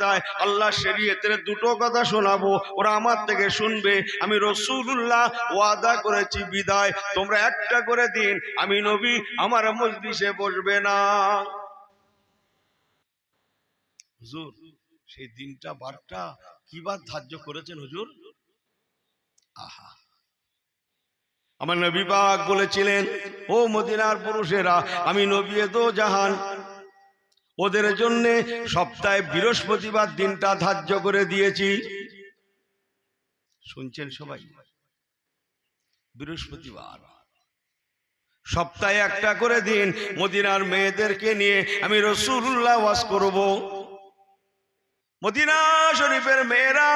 দেয়। আল্লাহ শরীয়তের দুটো কথা শোনাবো। ওরা আমার থেকে শুনবে। আমি রসুল্লাহ ওয়াদা করেছি বিদায়। তোমরা একটা করে দিন। আমি নবী, আমার মজলিসে বসবে না। হুজুর, সেই দিনটা, বারটা কি বার ধার্য করেছেন হুজুর? আহা। আমার নবী পাক বলেছিলেন, ও মদিনার পুরুষেরা, আমি নবী দো জাহান। ওদের জন্য সপ্তাহে বৃহস্পতিবার দিনটা ধার্য করে দিয়েছি। শুনছেন সবাই? বৃহস্পতিবার। সপ্তাহে একটা করে দিন মদিনার মেয়েদেরকে নিয়ে আমি রসুল্লাহ ওয়াজ করব। মদিনা শরীফের মেয়েরা,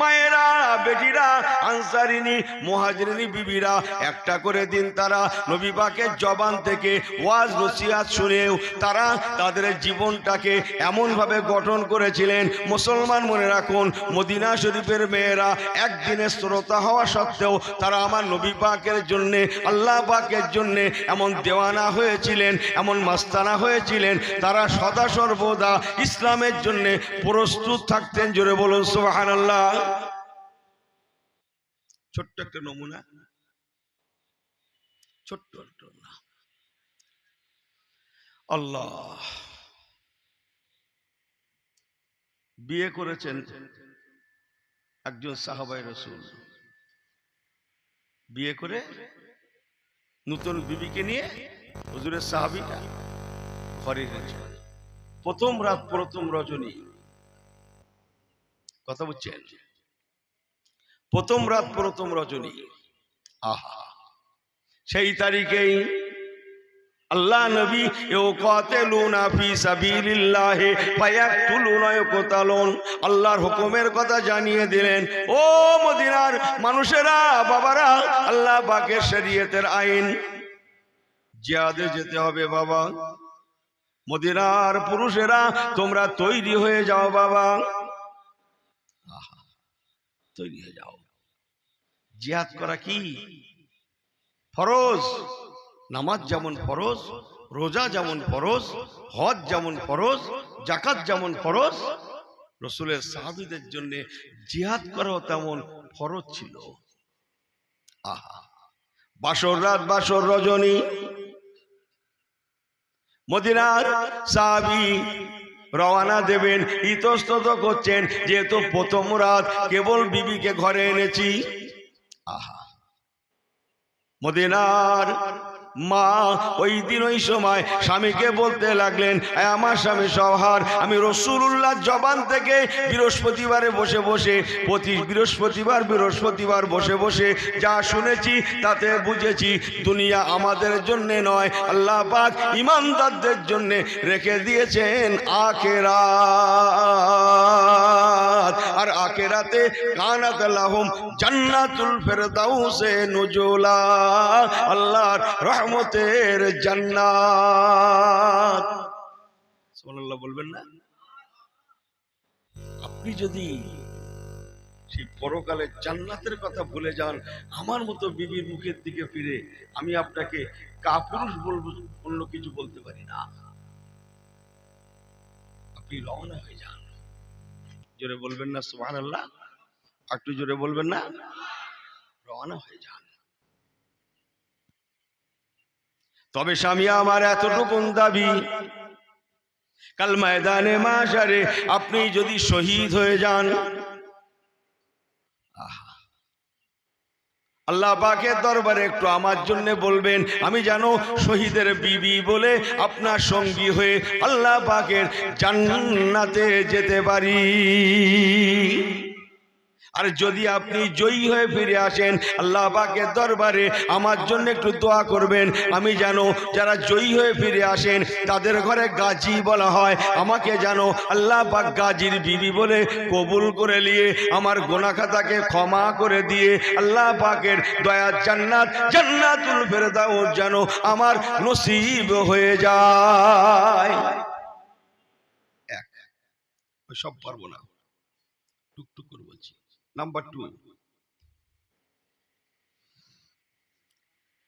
মায়েরা, বেটিরা, আনসারিনী, মহাজরিনী, বিবিরা, একটা করে দিন তারা নবী পাকের জবান থেকে ওয়াজ, নসিহাত শুনেও তারা তাদের জীবনটাকে এমনভাবে গঠন করেছিলেন। মুসলমান মনে রাখুন, মদিনা শরীফের মেয়েরা একদিনের শ্রোতা হওয়া সত্ত্বেও তারা আমার নবী পাকের জন্যে, আল্লাহ পাকের জন্যে এমন দেওয়ানা হয়েছিলেন, এমন মাস্তানা হয়েছিলেন। তারা সদা সর্বদা ইসলামের জন্যে প্রস্তুত থাকতেন, জোরে বলুন সোহান আল্লাহ ছোট্ট একটা নমুনা। ছোট্ট একটা আল্লাহ। বিয়ে করেছেন একজন সাহাবাই রসুল। বিয়ে করে নতুন বিবিকে নিয়ে হুজুরের সাহাবিটা ঘরে গেছে। প্রথম রাত প্রথম রজনী। কথা বুঝছেন? প্রথম রাত প্রথম রজনী। আহা। সেই তারিখেই আল্লাহ নবী এও কাতেলুনা ফি সাবিলিল্লাহি ফায়াকতুলুনা ইয়াকতালুন আল্লাহর হুকুমের কথা জানিয়ে দিলেন, ও মদিনার মানুষেরা, বাবারা, আল্লাহ পাকের শরীয়তের আইন। জিহাদে যেতে হবে বাবা। মদিনার পুরুষেরা, তোমরা তৈরি হয়ে যাও বাবা। তৈরি হয়ে যাও। জিহাদ করা কি? ফরজ। নামাজ যেমন ফরজ, রোজা যেমন ফরজ, হজ যেমন ফরজ জাকাত যেমন ফরজ, রসুলের সাহাবিদের জন্য জিহাদ করাও তেমন ফরজ ছিল। আহা, বাসর রাত বাসর রজনী, মদিনার সাহাবি রওয়ানা দেবেন ইতস্তত করছেন যেহেতু প্রথম রাত কেবল বিবিকে ঘরে এনেছি। আহা। মদিনার মা, ওই দিন ওই সময় স্বামীকে বলতে লাগলেন আমার স্বামী সহার আমি রসুল্লাহ জবান থেকে বৃহস্পতিবারে বসে বসে প্রতি বৃহস্পতিবার বৃহস্পতিবার বসে বসে যা শুনেছি তাতে বুঝেছি, দুনিয়া আমাদের জন্য নয়, আল্লাহ পাক ইমানদারদের জন্যে রেখে দিয়েছেন আখেরা আর আখেরাতে কানাত লাহুম জান্নাতুল ফেরদাউসে নুজুলা। আল্লাহর রহমতের জান্নাত। সুবহানাল্লাহ বলবেন না? আপনি যদি সেই পরকালের জান্নাতের কথা ভুলে যান, আমার মতো বিবির মুখের দিকে ফিরে আমি আপনাকে কাপুরুষ বলব, অন্য কিছু বলতে পারি না। আপনি রওনা হয়ে যান। জোরে বলবেন না সুহান আল্লাহ একটু জোরে বলবেন না। রওনা হয়ে যান। তবে স্বামী আমার এতটুকু দাবি, কাল ময়দানে মাসারে আপনি যদি শহীদ হয়ে যান আহা। আল্লাহ পাকের দরবারে একটু আমার জন্য বলবেন, আমি জানো শহীদের বিবি বলে আপনার সঙ্গী হয়ে আল্লাহ পাকের জান্নাতে যেতে পারি। আর যদি আপনি জয়ী হয়ে ফিরে আসেন, আল্লাহ পাকের দরবারে আমার জন্য একটু দোয়া করবেন। আমি জানো যারা জয়ী হয়ে ফিরে আসেন, তাদের ঘরে গাজী বলা হয়। আমাকে জানো আল্লাহ পাক গাজীর বিবি বলে কবুল করে নিয়ে, আমার গোনাখাতাকে ক্ষমা করে দিয়ে, আল্লাহ পাকের দয়ার জান্নাত, জান্নাতুল ফেরদাউস যেন আমার নসিব হয়ে যায়। এক সব পারব না। টুকটুক নাম্বার টু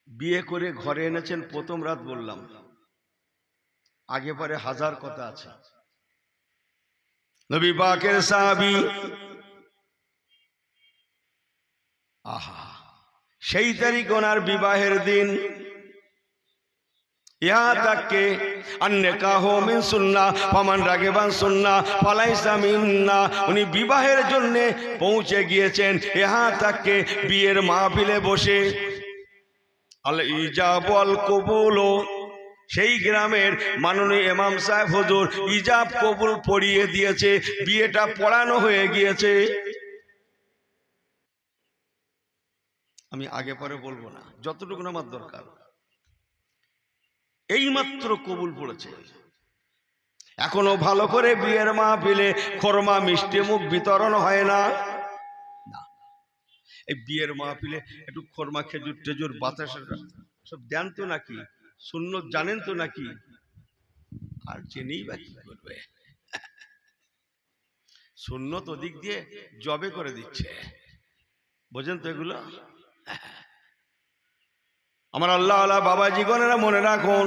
বিয়ে করে ঘরে এনেছেন, প্রথম রাত বললাম। আগে পরে হাজার কথা আছে। নবী পাকের সাহাবি, আহা, সেই তারিখ ওনার বিবাহের দিন। ইহা তাকে বিবাহের জন্য পৌঁছে গিয়েছেন ইহা তাকে বিয়ের মাহফিলে বসে। আল সেই গ্রামের মাননীয় ইমাম সাহেব হুজুর ইজাব কবুল পড়িয়ে দিয়েছে, বিয়েটা পড়ানো হয়ে গিয়েছে। আমি আগে পরে বলব না, যতটুকু আমার দরকার। এইমাত্র কবুল পড়েছে। এখনও ভালো করে বিয়ের মাহফিলে খরমা মিষ্টি মুখ বিতরণ হয় না। এই বিয়ের মাহফিলে একটু খরমা খেজুর টেজুর বাতাসের সব দেন তো নাকি? শূন্য জানেন তো নাকি? আর জেনেই বা কি করবে? শূন্য তো দিক দিয়ে জবে করে দিচ্ছে। বোঝেন তো এগুলো? আমার আল্লাহ আল্লাহ বাবা জীবনেরা মনে রাখুন,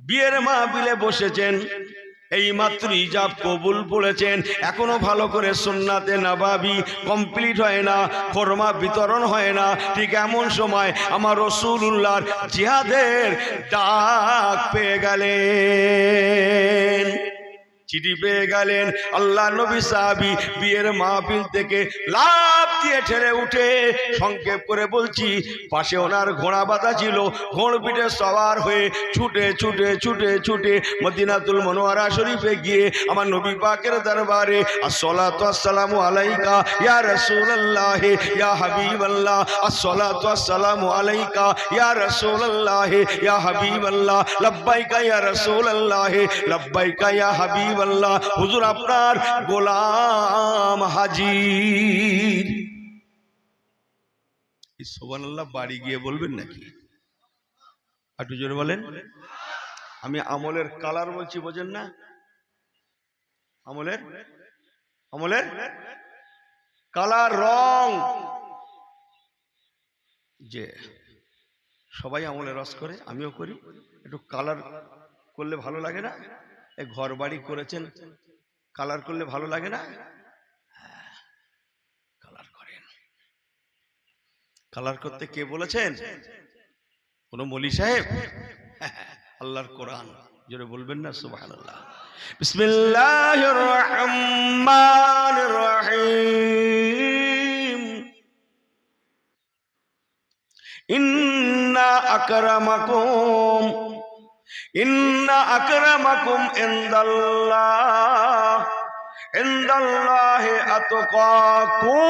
বিয়ের মাহফিলে বসেছেন, এই মাত্র ইজাব কবুল পড়েছেন এখনও ভালো করে সুন্নাতে নাবাবি কমপ্লিট হয় না, ফরমা বিতরণ হয় না, ঠিক এমন সময় আমার রসুল্লাহর জিহাদের ডাক পেয়ে গেলেন। চিঠি পেয়ে গেলেন। আল্লাহ নবী সাহাবি বিয়ের মাহফিল থেকে লাভ দিয়ে ঠেলে উঠে সংক্ষেপ করে বলছি, পাশে ওনার ঘোড়া বাঁধা ছিল। ঘোড় পিঠে সবার হয়ে ছুটে ছুটে ছুটে ছুটে মদিনাতুল মনোয়ারা শরীফে গিয়ে আমার নবী পাকের দরবারে আসসালামু আলাইকা ইয়া রাসূলুল্লাহ, ইয়া হাবিবাল্লাহ। আসসালাতু আসসালামু আলাইকা ইয়া রাসূলুল্লাহ, ইয়া হাবিবাল্লাহ। লাব্বাইকা ইয়া রসুল রাসূলুল্লাহ, লাব্বাইকা ইয়া হাবিবাল্লাহ হুজুর আপনার গোলাম হাজির। এই সুবহানাল্লাহ বাড়ি গিয়ে বলবেন নাকি? একটু জোরে বলেন। আমি আমলের কালার বলছি, বোঝেন না? আমলের? আমলের? কালার রং। যে সবাই আমলে রস করে, আমিও করি। একটু কালার করলে ভালো লাগে না? ঘর বাড়ি করেছেন কালার করলে ভালো লাগে না? কালার করেন। কালার করতে কে বলেছেন? কোন মলি সাহেব? আল্লাহর কোরআন। জোরে বলবেন না রহমানির রহিম। ইন্না আকরামাকুম ইন্না আকরামাকুম ইনদাল্লাহ, ইনদাল্লাহি আতকাকুম।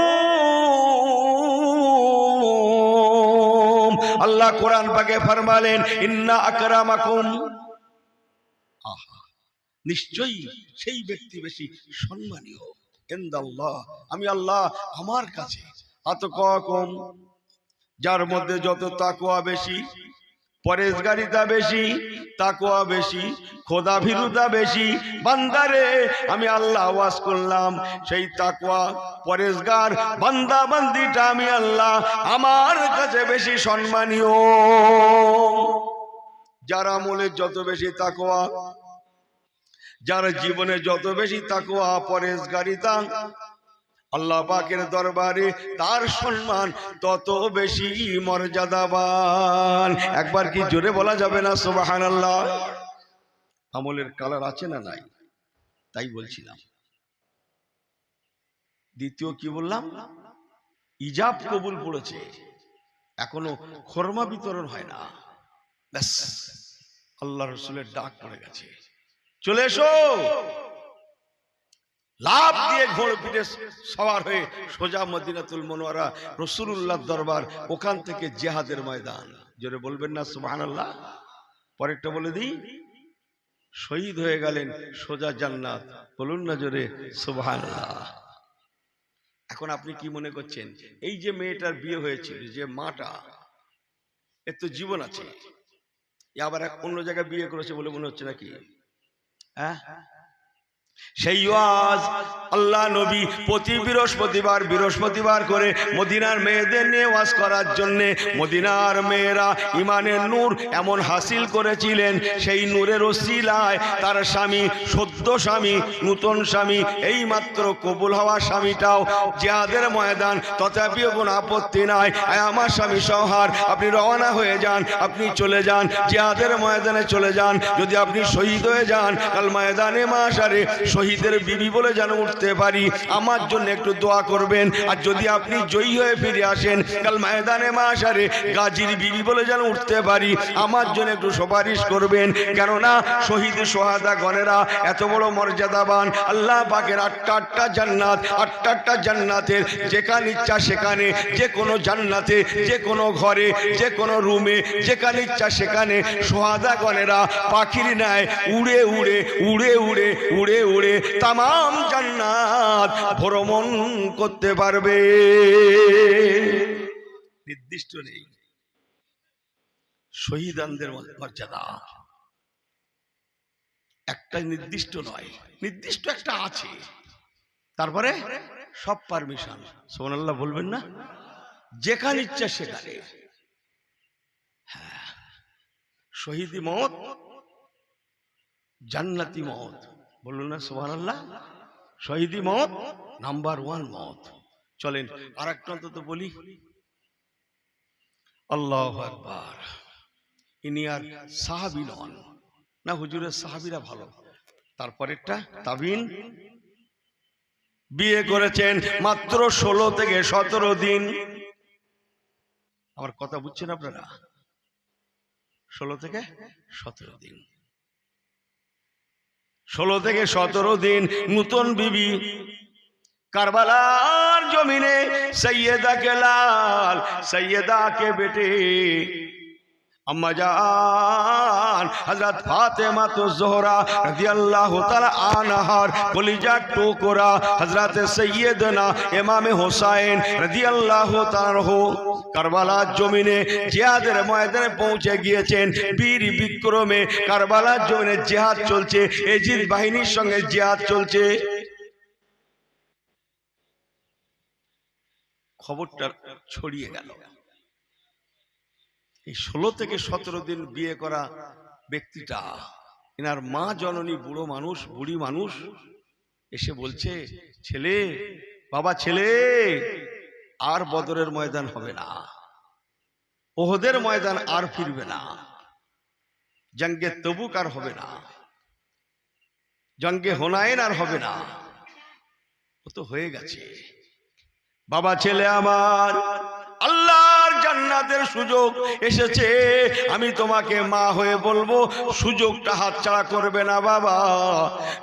আল্লাহ কোরআন পাকে ফরমালেন, ইন্না আকরামাকুম। আহা, নিশ্চয়ই সেই ব্যক্তি বেশি সম্মানীয়। ইনদাল্লাহ, আমি আল্লাহ আমার কাছে আতকাকুম, যার মধ্যে যত তাকওয়া বেশি পরেশগারিতা বেশি, তাকওয়া বেশি খোদা ভীরুতা বেশি। বান্দারে, আমি আল্লাহ ওয়াজ করলাম। সেই তাকওয়া, পরেশগার, বান্দা বান্দিটা আমি আল্লাহ। আমার কাছে বেশি সম্মানীয়। যার আমলে যত বেশি তাকওয়া, যার জীবনে যত বেশি তাকওয়া, পরেশগারিতা আল্লাহ পাকের দরবারে তার সম্মান তত বেশি মর্যাদাবান। একবার কি জোরে বলা যাবে না? সুবাহান আল্লাহ আমলের কালার আছে না নাই? তাই বলছিলাম। দ্বিতীয় কি বললাম? ইজাব কবুল পড়েছে। এখনও খরমা বিতরণ হয় না। ব্যাস, আল্লাহ রসুলের ডাক পড়ে গেছে। চলে এসো! লাভ দিয়ে ঘোড় পিঠে সবার হয়ে সোজা মদিনাতুল মনোয়ারা রসুল্লাহ দরবার, ওখান থেকে জেহাদের ময়দান। জোরে বলবেন না সুবাহান আল্লাহ পরেরটা বলে দিই, শহীদ হয়ে গেলেন সোজা জান্নাত। বলুন না জোরে আল্লাহ এখন আপনি কি মনে করছেন? এই যে মেয়েটার বিয়ে হয়েছিল, যে মাটা, এর তো জীবন আছে। আবার এক অন্য জায়গায় বিয়ে করেছে বলে মনে হচ্ছে নাকি? হ্যাঁ? সেই ওয়াজ আল্লাহ নবী প্রতি বৃহস্পতিবার বৃহস্পতিবার করে মদিনার মেয়েদের নিয়ে ওয়াজ করার জন্যে মদিনার মেয়েরা ইমানের নূর এমন হাসিল করেছিলেন। সেই নূরের ওসিলায় তার স্বামী, সদ্য স্বামী, নূতন স্বামী এই মাত্র কবুল হওয়া স্বামীটাও জিহাদের ময়দান। তথাপিও কোনো আপত্তি নাই। আমার স্বামী সহার আপনি রওনা হয়ে যান, আপনি চলে যান, জিহাদের ময়দানে চলে যান। যদি আপনি শহীদ হয়ে যান, কাল ময়দানে মাসারে শহীদের বিবি বলে যেন উঠতে পারি। আমার জন্য একটু দোয়া করবেন। আর যদি আপনি জয়ী হয়ে ফিরে আসেন, কাল ময়দানে মাসারে গাজীর বিবি বলে যেন উঠতে পারি, আমার জন্য একটু সুপারিশ করবেন। কেননা শহীদ সোহাদা গণেরা এত বড় মর্যাদাবান। আল্লাহ পাকের আটটা আটটা জান্নাত, আটটা আটটা জান্নাতের যেখানে ইচ্ছা সেখানে, যে কোনো জান্নাতে, যে কোনো ঘরে, যে কোনো রুমে, যেখানে ইচ্ছা সেখানে সোহাদা গণেরা পাখির ন্যায় উড়ে উড়ে উড়ে উড়ে উড়ে উড়ে তামাম জান্নাত ভ্রমণ করতে পারবে। নির্দিষ্ট নেই। শহীদানদের মর্যাদা। একটা নির্দিষ্ট নয়, নির্দিষ্ট একটা আছে। তারপরে সব পারমিশন। সোমানাল্লাহ বলবেন না? যেখানে ইচ্ছা সেখানে। হ্যাঁ শহীদি মত জান্নাতি মত বলুন না সোহানাল্লাহ শহীদি মত নাম্বার ওয়ান মত চলেন আর একটা অন্তত বলি। আল্লাহ আকবার। ইনি আর সাহাবি নন। না, হুজুরের সাহাবিরা ভালো। তারপরেরটা তাবিন। বিয়ে করেছেন মাত্র ষোলো থেকে সতেরো দিন। আমার কথা বুঝছেন আপনারা? ষোলো থেকে সতেরো দিন। ষোলো থেকে সতেরো দিন নূতন বিবি। কারবালার জমিনে সৈয়দা কে লাল সৈয়দা কে বেটে। আম্মা জান, হযরত ফাতেমা তো জোহরা রাদিয়াল্লাহু তাআলা আনহার কলিজা টুকরা হযরত তাআলা কারবালার জমিনে জিহাদের ময়দানে পৌঁছে গিয়েছেন। বীর বিক্রমে কারবালার জমিনে জিহাদ চলছে, এজিদ বাহিনীর সঙ্গে জিহাদ চলছে। খবরটা ছড়িয়ে গেল। এই ষোলো থেকে সতেরো দিন বিয়ে করা ব্যক্তিটা, এনার মা জননী বুড়ো মানুষ, বুড়ি মানুষ, এসে বলছে, ছেলে, বাবা, ছেলে, আর বদরের ময়দান হবে না। ওহদের ময়দান আর ফিরবে না। জঙ্গে তবুক আর হবে না। জঙ্গে হোনায়ন আর হবে না। ও তো হয়ে গেছে। বাবা, ছেলে আমার আল্লাহর জান্নাতের সুযোগ এসেছে। আমি তোমাকে মা হয়ে বলব, সুযোগটা হাতছাড়া করবে না বাবা।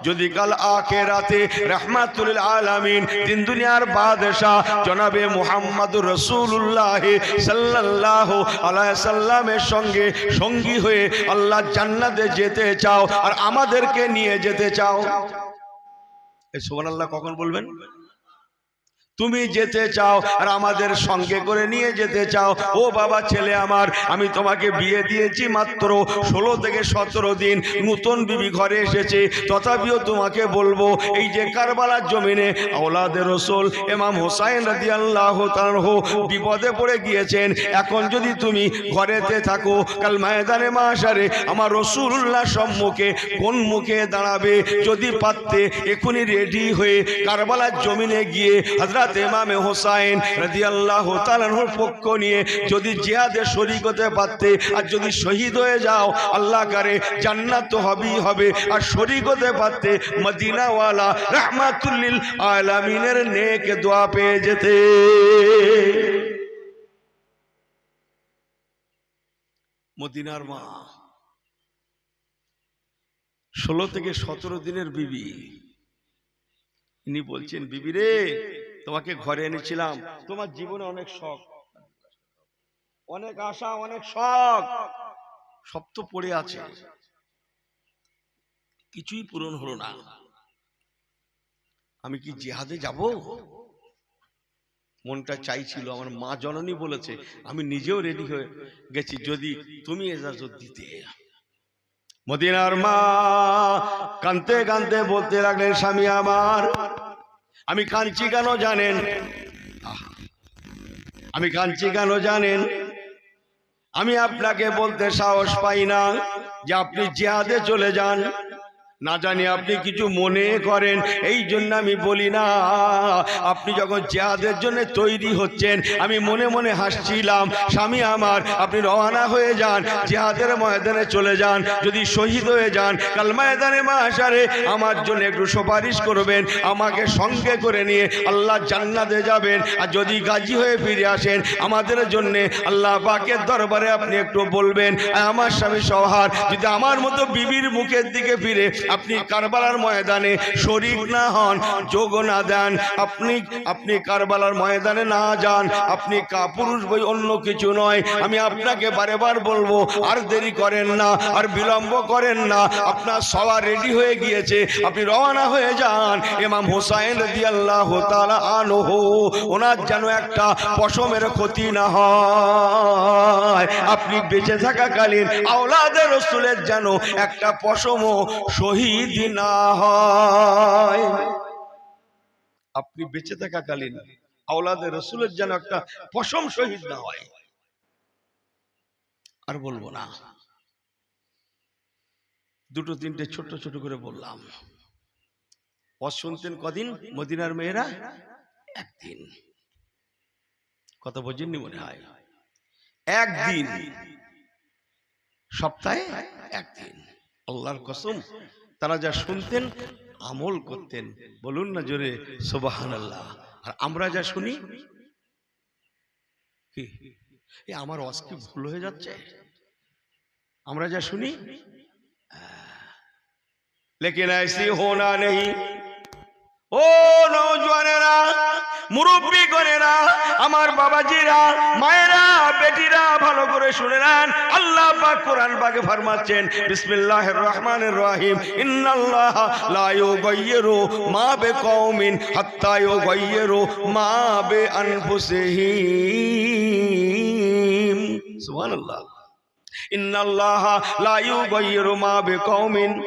যদি কাল আখে রাতে রহমাতুল আলামিন দিন দুনিয়ার বাদশাহ জনাবে মুহাম্মদুর রসুল্লাহ সাল্লাল্লাহু আলাইহি সাল্লামের সঙ্গে সঙ্গী হয়ে আল্লাহ জান্নাতে যেতে চাও আর আমাদেরকে নিয়ে যেতে চাও। এই সুবহানাল্লাহ কখন বলবেন? তুমি যেতে চাও আর আমাদের সঙ্গে করে নিয়ে যেতে চাও। ও বাবা ছেলে আমার, আমি তোমাকে বিয়ে দিয়েছি মাত্র ষোলো থেকে সতেরো দিন। নূতন বিবি ঘরে এসেছে। তথাপিও তোমাকে বলব, এই যে কারবালার জমিনে আওলাদের রসুল এমাম হোসাইন রাজি আল্লাহ বিপদে পড়ে গিয়েছেন, এখন যদি তুমি ঘরেতে থাকো, কাল ময়দানে মাসারে আমার রসুল্লাহ সম্মুখে কোন মুখে দাঁড়াবে? যদি পারতে এখনই রেডি হয়ে কারবালার জমিনে গিয়ে হজরত ইমামে হোসাইন রাদিয়াল্লাহু তাআলার পক্ষ নিয়ে যদি জিহাদে শরীক হতে পারতে আর যদি শহীদ হয়ে যাও আল্লাহ করে জান্নাত তো হবেই হবে। আর শরীক হতে পারতে মদিনাওয়ালা রাহমাতুল্লিল আলামিনের নেক দোয়া পেয়ে যেতে। মদিনার মা, ষোলো থেকে সতেরো দিনের বিবি। ইনি বলছেন, বিবি রে তোমাকে ঘরে এনেছিলাম। তোমার জীবনে অনেক শখ। অনেক আশা, অনেক শখ। সব তো পড়ে আছে। কিছুই পূরণ হলো না। আমি কি জেহাদে যাব? মনটা চাইছিল, আমার মা জননী বলেছে, আমি নিজেও রেডি হয়ে গেছি, যদি তুমি এজাজত দিতে। মদিনার মা কানতে কানতে বলতে লাগলেন, স্বামী আমার আমি কাঁদছি কেন জানেন? আমি কাঁদছি কেন জানেন? আমি আপনাকে বলতে সাহস পাই না যে আপনি জিহাদে চলে যান। না জানি আপনি কিছু মনে করেন এই জন্য আমি বলি না। আপনি যখন জিহাদের জন্য তৈরি হচ্ছেন আমি মনে মনে হাসছিলাম স্বামী আমার আপনি রওনা হয়ে যান জিহাদের ময়দানে চলে যান যদি শহীদ হয়ে যান কাল ময়দানে মাসারে আমার জন্য একটু সুপারিশ করবেন আমাকে সঙ্গে করে নিয়ে আল্লাহ জান্নাতে যাবেন। আর যদি গাজী হয়ে ফিরে আসেন আমাদের জন্য আল্লাহ পাকের দরবারে আপনি একটু বলবেন "আর আমার স্বামী সহার যদি আমার মতো বিবির মুখের দিকে ফিরে আপনি কারবালার ময়দানে শরিক না হন, যোগ না দেন। আপনি আপনি কারবালার ময়দানে না যান। আপনি কাপুরুষ বই অন্য কিছু নয়। আমি আপনাকে বারে বার বলব, আর দেরি করেন না, আর বিলম্ব করেন না। আপনার সবার রেডি হয়ে গিয়েছে। আপনি রওনা হয়ে যান। এমাম হোসাইন রদি আল্লাহ তালা আনহু, ওনার যেন একটা পশমের ক্ষতি না হয়। আপনি বেঁচে থাকাকালীন আওলাদের রসুলের যেন একটা পশমও শহীদ আপনি বেঁচে থাকাকালীন আওলাদের রসুলের যেন একটা পশম শহীদ না হয়। আর বলব না। দুটো তিনটে ছোট ছোট করে বললাম। অজ শুনতেন কদিন মদিনার মেয়েরা? একদিন। কথা বোঝেননি মনে হয়? একদিন। সপ্তাহে একদিন। আল্লাহর কসম তারা যা শুনতেন আমল করতেন বলুন না জোরে সোবাহান আল্লাহ আর আমরা যা শুনি কি এ আমার অস কি ভুল হয়ে যাচ্ছে আমরা যা শুনি लेकिन ऐसी होना नहीं ও নৌজওয়ানেরা মুরব্বী গনেরা আমার বাবাজিরা, মায়েরা, বেটিরা ভালো করে শুনে নেন। আল্লাহ পাক কোরআন পাকে ফরমাচ্ছেন, বিসমিল্লাহির রহমানির রহিম। ইন্নাল্লাহ লা ইউগাইয়িরু মা বিকওমিন হাত্তা ইউগাইয়িরু মা বিআনফুসিহিম। সুবহানাল্লাহ। ইন্নাল্লাহ লা ইউগাইয়িরু মা বিকওমিন।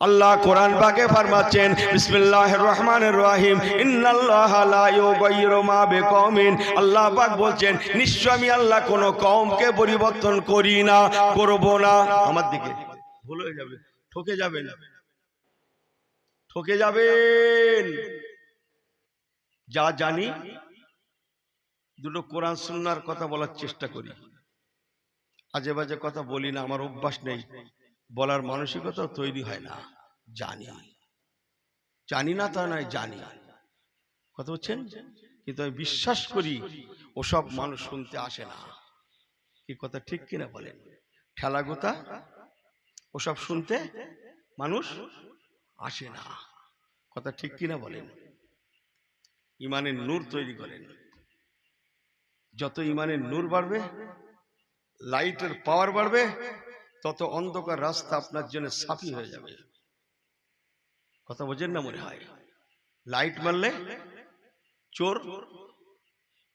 আল্লাহ কোরআন পাকে ফরমাচ্ছেন, বিসমিল্লাহির রহমানির রহিম, ইন্নাল্লাহ লা মা বিকওমিন। আল্লাহ পাক বলছেন, নিশ্চয় আমি আল্লাহ কোন কওমকে পরিবর্তন করি না, করব না। আমার দিকে। ভুল হয়ে যাবে। ঠকে যাবেন। ঠকে যাবেন। যা জানি, দুটো কোরআন সুন্নাহর কথা বলার চেষ্টা করি। আজে বাজে কথা বলি না, আমার অভ্যাস নেই। বলার মানসিকতা তৈরি হয় না। জানি। জানি না তা নয়, জানি। কথা বলছেন? কিন্তু আমি বিশ্বাস করি ওসব মানুষ শুনতে আসে না। কি কথা ঠিক কিনা বলেন? ঠেলা গোতা ওসব শুনতে মানুষ আসে না। কথা ঠিক কিনা বলেন? ইমানের নূর তৈরি করেন। যত ইমানের নূর বাড়বে, লাইটের পাওয়ার বাড়বে তত অন্ধকার রাস্তা আপনার জন্য সাফি হয়ে যাবে। কথা বোঝেন না মনে হয়? লাইট মারলে চোর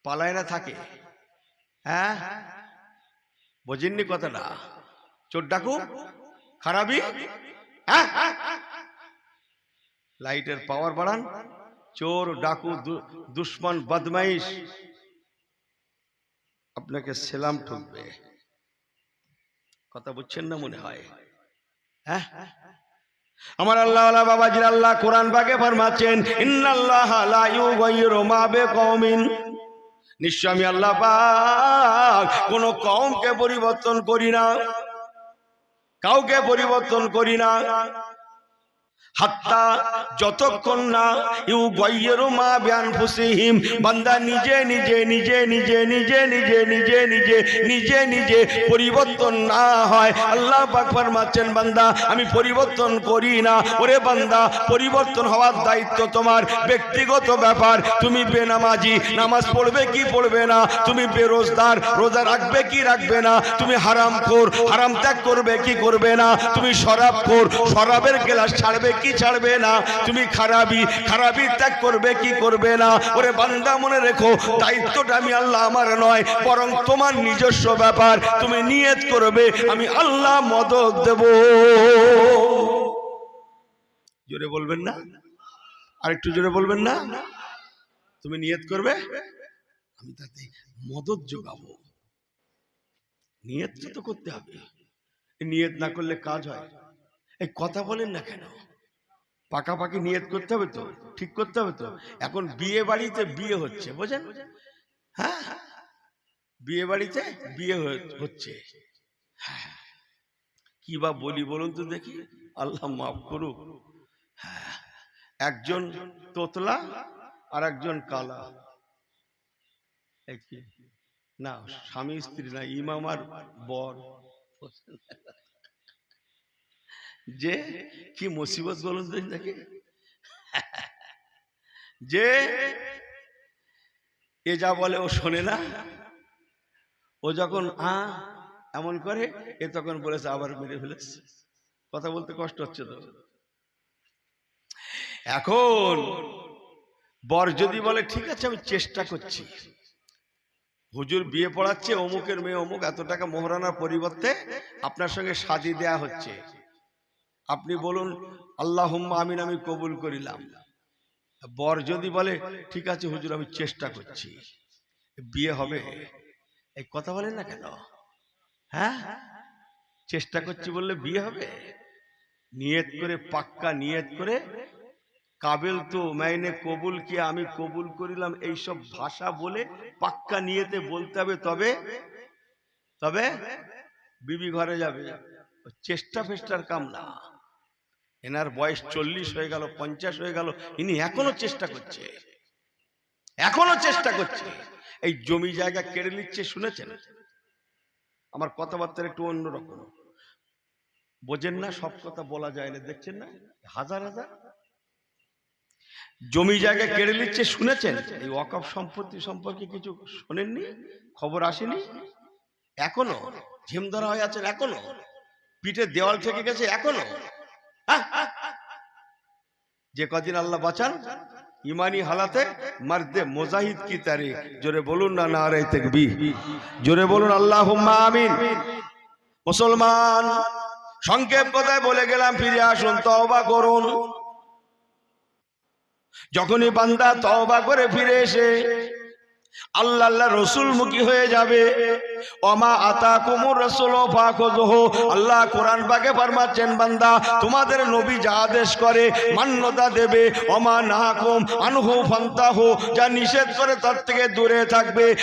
পালায় না থাকে। হ্যাঁ? বোঝেননি কথাটা? চোর ডাকু? খারাপই? হ্যাঁ? লাইটের পাওয়ার বাড়ান। চোর, ডাকু দুশ্মন, বদমাইশ। আপনাকে সেলাম ঠুকবে। কথা বুঝছেন না মনে হয়? হ্যাঁ? আমার আল্লাহ আল্লাহ বাবাজির আল্লাহ কোরআন পাকে ফরমাচ্ছেন ইন্নাল্লাহ লা ইউগাইয়িরু মা বিকওমিন। নিশ্চয় আমি আল্লাহ পাক কোন কমকে পরিবর্তন করি না কাউকে পরিবর্তন করি না। হাত্তা যতক্ষণ না ইউ মা ব্যান ফুসিহিম বান্দা নিজে নিজে নিজে নিজে নিজে নিজে নিজে নিজে নিজে নিজে পরিবর্তন না হয় আল্লাহ পাক ফরমাচ্ছেন বান্দা আমি পরিবর্তন করি না ওরে বান্দা পরিবর্তন হওয়ার দায়িত্ব তোমার ব্যক্তিগত ব্যাপার তুমি বেনামাজি নামাজ পড়বে কি পড়বে না তুমি বেরোজদার রোজা রাখবে কি রাখবে না তুমি হারাম খোর হারাম ত্যাগ করবে কি করবে না তুমি শরাব খোর শরাবের গ্লাস ছাড়বে কি ছাড়বে না? তুমি খারাপি খারাপি ত্যাগ করবে, কি করবে না? ওরে বান্দা, মনে রেখো, দায়িত্বটা আমি আল্লাহ আমার নয়, বরং তোমার নিজস্ব ব্যাপার। তুমি নিয়ত করবে, আমি আল্লাহ মদত দেব। জোরে বলবেন না? আরেকটু জোরে বলবেন না? তুমি নিয়ত করবে? আমি তাতে মদত যোগাবো। নিয়ত তো করতে হবে। নিয়ত না করলে কাজ হয়। এই কথা বলেন না কেন? পাকাপাকি নিয়ত করতে হবে তো, ঠিক করতে হবে তো। এখন বিয়ে বাড়িতে বিয়ে হচ্ছে, বোঝেন? হ্যাঁ? বিয়ে বাড়িতে বিয়ে হচ্ছে। হ্যাঁ। কি বা বলি বলুন তো দেখি। আল্লাহ মাফ করুক। হ্যাঁ। একজন তোতলা আর একজন কালা। না, স্বামী স্ত্রী না, ইমাম আর বর। যে কি মুসিবত বলুন তো দেখি যে এ যা বলে ও শোনে না, ও যখন আ এমন করে, এ তখন বলেছে আবার মেরে ফেলেছে। কথা বলতে কষ্ট হচ্ছে তো। এখন বর যদি বলে, ঠিক আছে, আমি চেষ্টা করছি। হুজুর বিয়ে পড়াচ্ছে, অমুকের মেয়ে অমুক, এত টাকা মোহরানার পরিবর্তে আপনার সঙ্গে শাদি দেয়া হচ্ছে। আপনি বলুন আল্লাহ আমিন, আমি কবুল করিলাম। বর যদি বলে, ঠিক আছে হুজুর, আমি চেষ্টা করছি, বিয়ে হবে। এই কথা বলেন না কেন? হ্যাঁ? চেষ্টা করছি বললে বিয়ে হবে? নিয়ত করে, পাক্কা নিয়ত করে, কাবেল তো মাইনে কবুল কি আমি কবুল করিলাম এইসব ভাষা বলে পাক্কা নিয়েতে বলতে হবে, তবে তবে বিবি ঘরে যাবে। চেষ্টা ফেষ্টার কাম না। এনার বয়স চল্লিশ হয়ে গেল, পঞ্চাশ হয়ে গেল, ইনি এখনও চেষ্টা করছে। এখনও চেষ্টা করছে। এই জমি জায়গা কেড়ে নিচ্ছে, শুনেছেন? আমার কথাবার্তা একটু অন্যরকম। বোঝেন না, সব কথা বলা যায় না, দেখছেন না? হাজার হাজার। জমি জায়গা কেড়ে নিচ্ছে, শুনেছেন? এই ওয়াকফ সম্পত্তি সম্পর্কে কিছু শোনেননি? খবর আসেনি? এখনও? ঝিম ধরা হয়ে আছেন, এখনও? পিঠে দেওয়াল থেকে গেছে, এখনও। যে কদিন আল্লাহ বাঁচান, ইমানি হালাতে মারদে মোজাহিদ কি তারিখ জোরে বলুন না না রে তেকবি জোরে বলুন আল্লাহ আমিন। মুসলমান, সংক্ষেপ কথায় বলে গেলাম, ফিরে আসুন, তওবা করুন। যখনই বান্দা তওবা করে ফিরে এসে আল্লাহ আল্লাহ রসুল মুখী হয়ে যাবে অমা আতা কুমুর নবী আদেশ মান্যতা দেবে। দূরে থাকবে।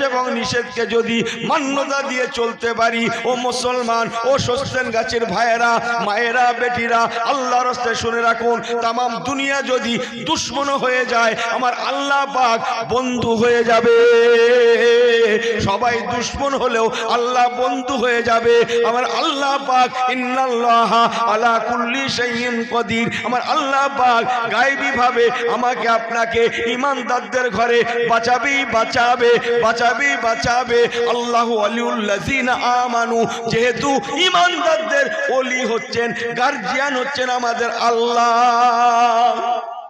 এবং নিষেধকে যদি মান্যতা দিয়ে চলতে পারি, ও মুসলমান, ও সস্তেন গাছের ভাইয়েরা, মায়েরা, বেটিরা, আল্লাহর শুনে রাখুন, তামাম দুনিয়া যদি দুশ্মন হয়ে যায়, আমার আল্লাহ পাক বন্ধু হয়ে যাবে। সবাই দুশ্মন হলেও আল্লাহ বন্ধু হয়ে যাবে। আমার আল্লাহ পাক ইন্নাল্লাহ আলা কুল্লি কদির। আমার আল্লাহ পাক গায়বী ভাবে আমাকে আপনাকে ইমানদারদের ঘরে বাঁচাবি বাঁচাবে বাঁচাবি বাঁচাবে। আল্লাহ আমানু, যেহেতু ইমানদারদের ওলি হচ্ছেন, গার্জিয়ান হচ্ছেন আমাদের আল্লাহ।